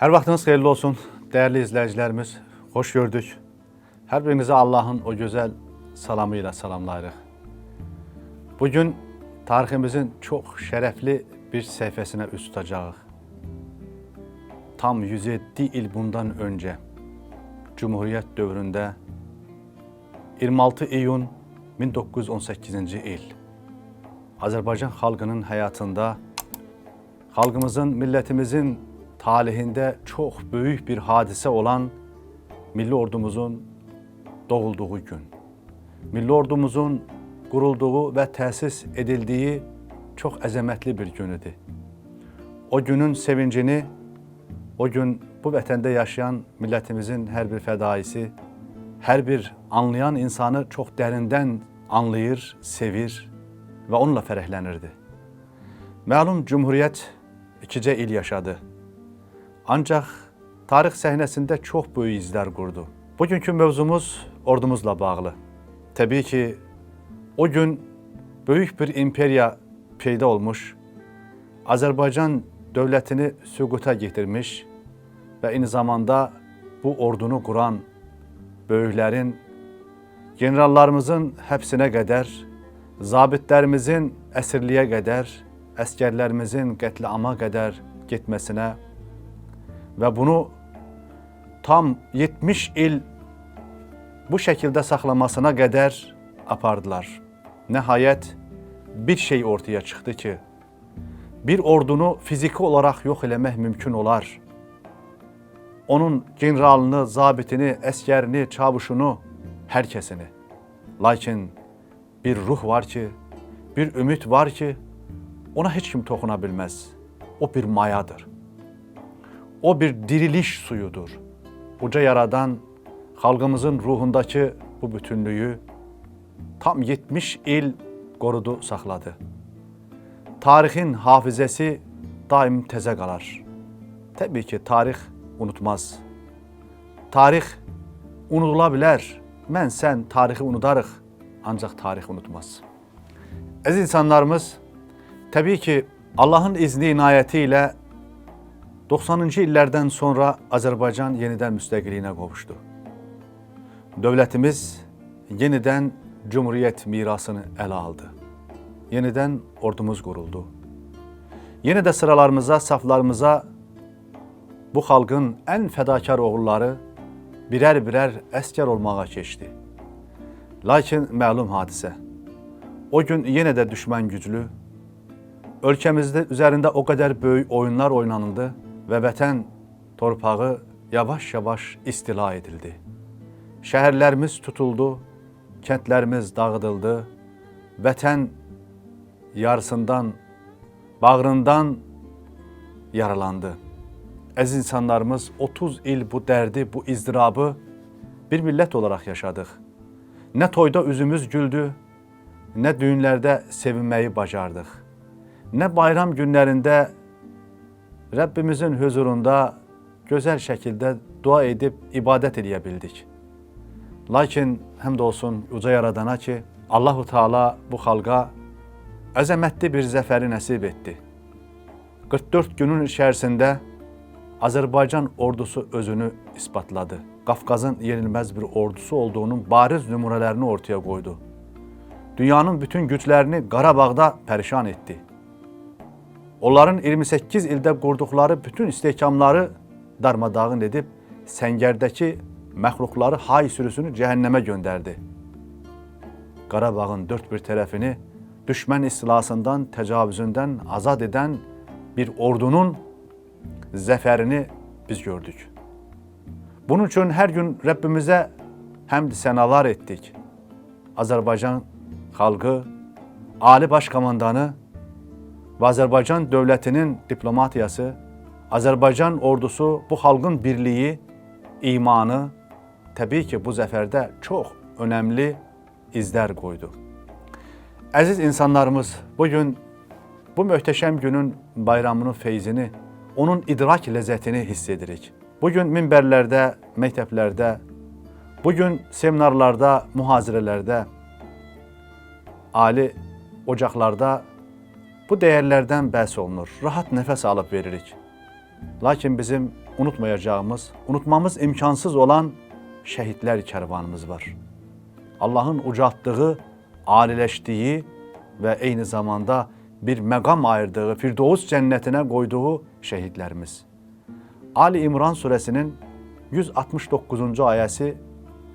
Her vaxtınız xeyirli olsun değerli izleyicilerimiz. Hoş gördük. Her birinizi Allah'ın o güzel salamıyla salamlayırıq. Bugün tariximizin çok şərəfli bir səhifəsinə üst tutacağıq. Tam 107 il bundan önce Cumhuriyet dövründə 26 iyun 1918-ci il Azərbaycan xalqının həyatında xalqımızın, millətimizin talihində çox böyük bir hadisə olan milli ordumuzun doğulduğu gün. Milli ordumuzun qurulduğu və təsis edildiyi çox əzəmətli bir gün idi. O günün sevincini, o gün bu vətəndə yaşayan millətimizin hər bir fədaisi, hər bir anlayan insanı çox dərindən anlayır, sevir və onunla fərəhlənirdi. Məlum Cumhuriyyət ikicə il yaşadı. Ancaq tarix səhnəsində çox böyük izlər qurdu. Bugünkü mövzumuz ordumuzla bağlı. Təbii ki, o gün böyük bir imperiya peyda olmuş, Azərbaycan dövlətini süquta getirmiş və eyni zamanda bu ordunu quran böyüklərin, generallarımızın həbsinə qədər, zabitlərimizin əsirliyə qədər, əskərlərimizin qətliama qədər getməsinə və bunu tam 70 il bu şəkildə saxlamasına qədər apardılar. Nəhayət bir şey ortaya çıxdı ki, bir ordunu fiziki olaraq yox eləmək mümkün olar. Onun generalını, zabitini, əskərini, çavuşunu, hər kəsini. Lakin bir ruh var ki, bir ümid var ki, ona heç kim toxuna bilməz. O bir mayadır. O bir diriliş suyudur. Uca yaradan xalqımızın ruhundakı bu bütünlüyü tam 70 il qorudu, saxladı. Tarixin hafizəsi daim təzə qalar. Təbii ki, tarix unutmaz. Tarix unudula bilər. Mən, sən tarixi unudarıq, ancaq tarix unutmaz. Əziz insanlarımız, təbii ki, Allahın izni inayəti ilə 90-cı illərdən sonra Azərbaycan yenidən müstəqilliyinə qovuşdu. Dövlətimiz yenidən Cumhuriyyət mirasını ələ aldı. Yenidən ordumuz quruldu. Yenə də sıralarımıza, saflarımıza bu xalqın ən fədakar oğulları birər-birər əskər olmağa keçdi. Lakin məlum hadisə. O gün yenə də düşmən güclü, ölkəmizdə üzərində o qədər böyük oyunlar oynanıldı və vətən torpağı yavaş-yavaş istila edildi. Şəhərlərimiz tutuldu, kəndlərimiz dağıdıldı, vətən yarısından, bağrından yaralandı. Əziz insanlarımız 30 il bu dərdi, bu izdirabı bir millət olaraq yaşadıq. Nə toyda üzümüz güldü, nə düyünlərdə sevinməyi bacardıq. Nə bayram günlərində Rəbbimizin huzurunda gözəl şəkildə dua edib ibadət edə bildik. Lakin həmd olsun uca yaradana ki, Allahu Teala bu xalqa əzəmətli bir zəfəri nəsib etdi. 44 günün içərisində Azərbaycan ordusu özünü isbatladı. Qafqazın yenilməz bir ordusu olduğunun bariz nümunələrini ortaya qoydu. Dünyanın bütün güclərini Qarabağda pərişan etdi. Onların 28 ildə qurduqları bütün istehkamları darmadağın edib səngərdəki məxluqları hay sürüsünü cəhənnəmə göndərdi. Qarabağın dörd bir tərəfini düşmən istilasından, təcavüzündən azad edən bir ordunun zəfərini biz gördük. Bunun üçün hər gün Rəbbimizə həmd sənalar etdik. Azərbaycan xalqı, Ali Baş Komandanı və Azərbaycan dövlətinin diplomatiyası, Azərbaycan ordusu bu xalqın birliyi, imanı təbii ki, bu zəfərdə çox önəmli izlər qoydu. Əziz insanlarımız, bu gün bu möhtəşəm günün bayramının feyzini, onun idrak ləzzətini hiss edirik. Bu gün minbərlərdə, məktəblərdə, bu gün seminarlarda, mühazirələrdə, ali ocaqlarda bu dəyərlərdən bəhs olunur. Rahat nəfəs alıb veririk. Lakin bizim unutmayacağımız, unutmamız imkansız olan şehitler kervanımız var. Allah'ın ucalttığı, alileştiği ve aynı zamanda bir megam ayırdığı, Firdevs cennetine koyduğu şehitlerimiz. Ali İmran suresinin 169. ayəsi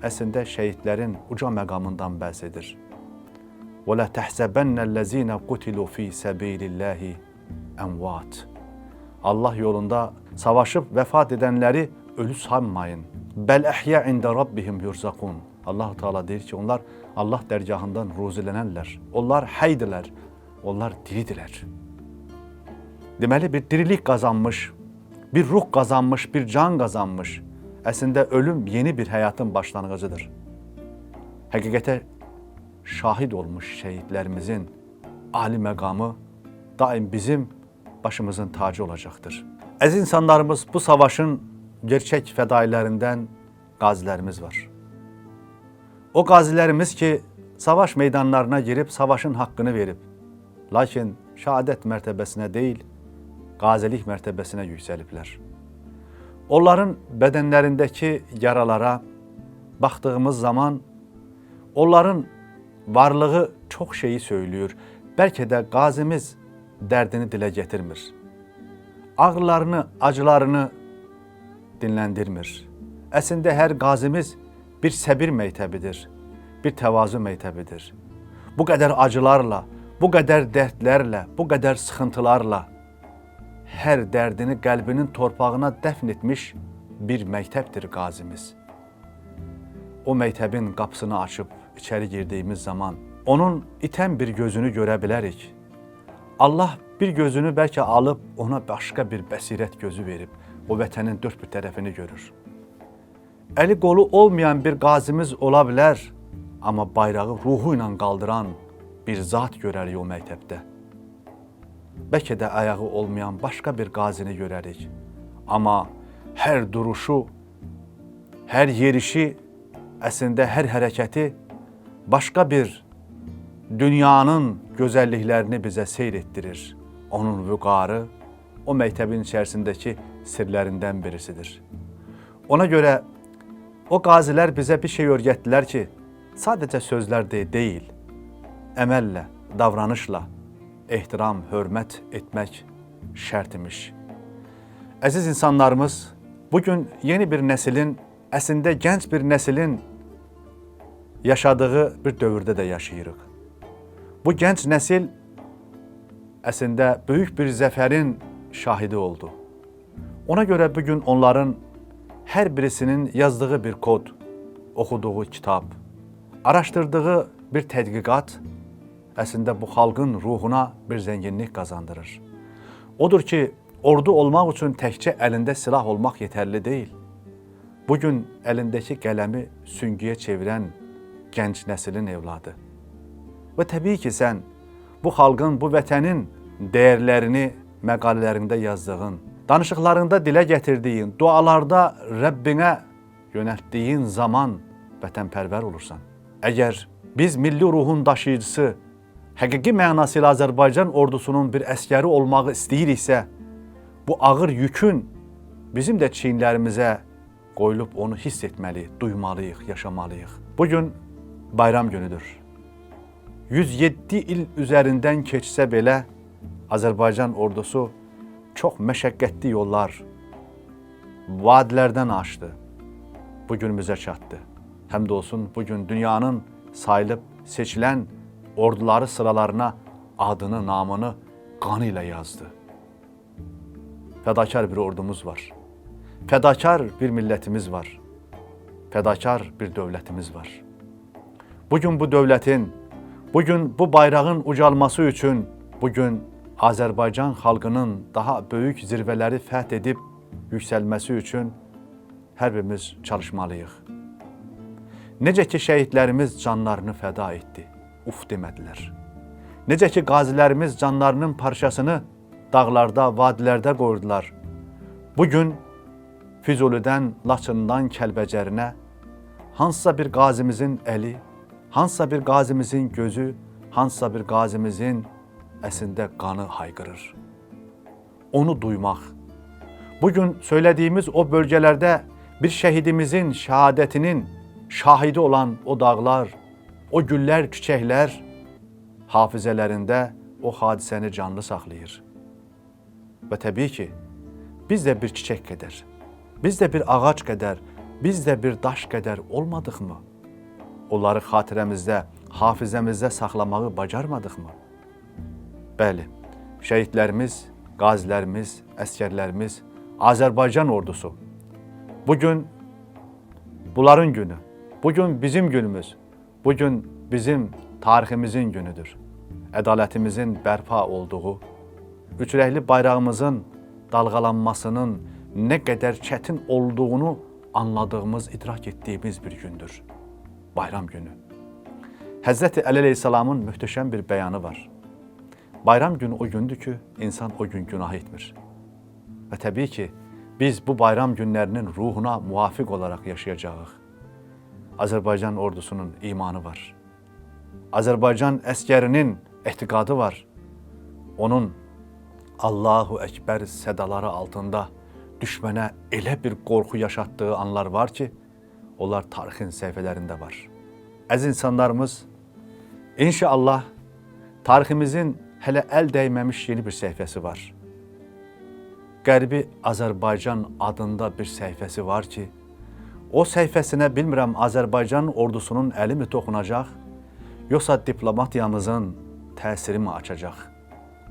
əslində şəhidlərin uca məqamından bəhs. وَلَا تَحْسَبَنَّ الَّذ۪ينَ قُتِلُوا ف۪ي سَب۪يلِ اللّٰهِ اَمْوَاتٍ Allah yolunda savaşıp vefat edenleri ölü sanmayın. Bel ehya inde rabbihim yurzakun. Allah Teala deyir ki onlar Allah dergahından ruzilənərlər. Onlar həydirlər. Onlar diridirlər. Deməli bir dirilik qazanmış, bir ruh qazanmış, bir can qazanmış. Əslində ölüm yeni bir həyatın başlanğıcıdır. Həqiqətə şahid olmuş şəhidlərimizin ali məqamı daim bizim başımızın tacı olacaktır. Əziz insanlarımız bu savaşın gerçek fedailərindən qazilərimiz var. O qazilərimiz ki, savaş meydanlarına girib savaşın haqqını verib, lakin şəhadət mərtəbəsinə deyil, qazilik mərtəbəsinə yüksəliblər. Onların bədənlərindəki yaralara baxdığımız zaman onların varlığı çox şeyi söylüyor. Bəlkə də qazimiz dərdini dilə gətirmir. Ağrılarını, acılarını dinləndirmir. Əslində hər qazimiz bir səbir məktəbidir, bir təvazu məktəbidir. Bu qədər acılarla, bu qədər dərdlərlə, bu qədər sıxıntılarla hər dərdini qəlbinin torpağına dəfn bir məktəbdir qazimiz. O məktəbin qapısını açıb içəri girdiyimiz zaman onun itən bir gözünü görə bilərik. Allah bir gözünü bəlkə alıb ona başqa bir bəsirət gözü verib o vətənin dörd bir tərəfini görür. Əli qolu olmayan bir qazimiz ola bilər, amma bayrağı ruhu ilə qaldıran bir zat görərik o məktəbdə. Bəlkə də ayağı olmayan başqa bir qazini görərik. Amma hər duruşu, hər yerişi, əslində hər hərəkəti başqa bir dünyanın gözəlliklərini bizə seyr etdirir. Onun vüqarı o məktəbin içərisindəki sirlərindən birisidir. Ona görə o qazilər bizə bir şey öyrətdilər ki, sadəcə sözlərdə deyil, əməllə, davranışla ehtiram, hörmət etmək şərt imiş. İnsanlarımız, bu gün yeni bir nəslin, əslində gənc bir nəslin yaşadığı bir dövrdə də yaşayırıq. Bu gənc nəsil əslində böyük bir zəfərin şahidi oldu. Ona görə bu gün onların hər birisinin yazdığı bir kod, oxuduğu kitab, araşdırdığı bir tədqiqat əslində bu xalqın ruhuna bir zənginlik qazandırır. Odur ki, ordu olmaq üçün təkcə əlində silah olmaq yetərli deyil. Bu gün əlindəki qələmi süngüyə çevirən gənc nəslin evladı. Və təbii ki, sən bu xalqın, bu vətənin dəyərlərini məqalələrində yazdığın, danışıqlarında dilə gətirdiyin, dualarda Rəbbinə yönəltdiyin zaman vətənpərvər olursan. Əgər biz milli ruhun daşıyıcısı, həqiqi mənası ilə Azərbaycan ordusunun bir əskəri olmağı istəyiriksə, bu ağır yükün bizim də çiyinlərimizə qoyulub onu hiss etməli, duymalıyıq, yaşamalıyıq. Bu bayram günüdür. 107 il üzərindən keçsə belə Azərbaycan ordusu çox məşəqqətli yollar, vadilərdən aşdı. Bu günümüzə çatdı. Həmd olsun bu gün dünyanın sayılıb seçilən orduları sıralarına adını, namını qanı ilə yazdı. Fədakar bir ordumuz var. Fədakar bir millətimiz var. Fədakar bir dövlətimiz var. Bugün bu dövlətin, bugün bu bayrağın ucalması üçün, bugün Azərbaycan xalqının daha böyük zirvələri fəth edib yüksəlməsi üçün hər birimiz çalışmalıyıq. Necə ki şəhidlərimiz canlarını fəda etdi, uf demədilər. Necə ki qazilərimiz canlarının parçasını dağlarda, vadilərdə qoydular. Bu gün Laçından Kəlbəcərinə hansısa bir qazimizin əli, hansısa bir qazimizin gözü, hansısa bir qazimizin əsində qanı hayqırır. Onu duymaq, bugün söylediğimiz o bölgelerde bir şehidimizin şehadetinin şahidi olan o dağlar, o güller, çiçekler hafizelerinde o hadiseni canlı saklayır. Ve tabii ki biz de bir çiçek kadar, biz de bir ağaç kadar, biz de bir daş kadar olmadık mı? Onları hatiremizde, hafizemizde saklamağı bacarmadık mı? Bəli, şəhidlərimiz, qazilərimiz, əskərlərimiz, Azərbaycan ordusu. Bugün bunların günü. Bugün bizim günümüz. Bugün bizim tariximizin günüdür. Ədalətimizin bərpa olduğu, üçrəkli bayrağımızın dalğalanmasının nə qədər çətin olduğunu anladığımız, idrak etdiyimiz bir gündür. Bayram günü. Həzrəti Əli əleyhissalamın möhtəşəm bir bəyanı var. Bayram günü o gündür ki, insan o gün günah etmir. Ve tabii ki biz bu bayram günlerinin ruhuna muvafık olarak yaşayacağız. Azerbaycan ordusunun imanı var. Azerbaycan əsgərinin etiqadı var. Onun Allahu Ekber sedaları altında düşmene elə bir qorxu yaşattığı anlar var ki, onlar tarixin səhifələrində var. Əziz insanlarımız, inşallah tariximizin hələ əl dəyməmiş yeni bir səhifəsi var. Qərbi Azərbaycan adında bir səhifəsi var ki, o səhifəsinə bilmirəm Azərbaycan ordusunun əli mi toxunacaq, yoxsa diplomatiyamızın təsiri mi açacaq?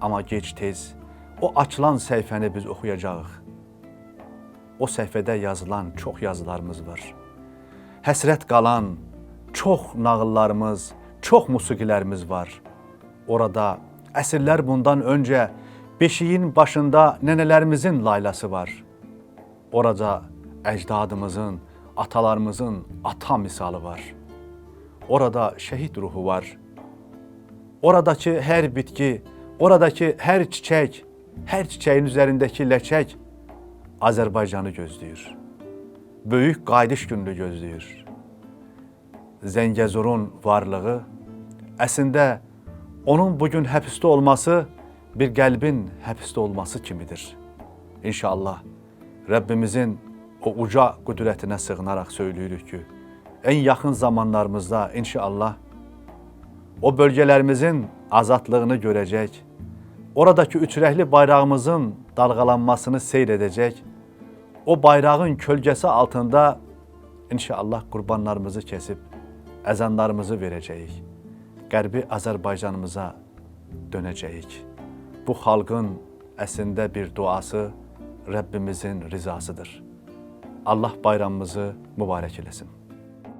Amma gec-tez o açılan səhifəni biz oxuyacağıq. O səhifədə yazılan çox yazılarımız var. Həsrət qalan çox nağıllarımız, çox musiqilərimiz var. Orada əsrlər bundan öncə beşiyin başında nənələrimizin laylası var. Orada əcdadımızın, atalarımızın ata misalı var. Orada şəhid ruhu var. Oradakı hər bitki, oradakı hər çiçək, hər çiçəyin üzərindəki ləçək Azərbaycanı gözləyir. Böyük qayıdış gününü gözləyir. Zəngəzurun varlığı əslində onun bugün həbsdə olması bir qəlbin həbsdə olması kimidir. İnşallah Rəbbimizin o uca qüdrətinə sığınaraq söyləyirik ki, ən yaxın zamanlarımızda inşallah o bölgələrimizin azadlığını görəcək, oradakı üçrəkli bayrağımızın dalğalanmasını seyr edəcək, o bayrağın kölgəsi altında inşallah qurbanlarımızı kesib əzanlarımızı verəcəyik. Qərbi Azərbaycanımıza dönəcəyik. Bu xalqın əslində bir duası Rəbbimizin rizasıdır. Allah bayramımızı mübarək eləsin.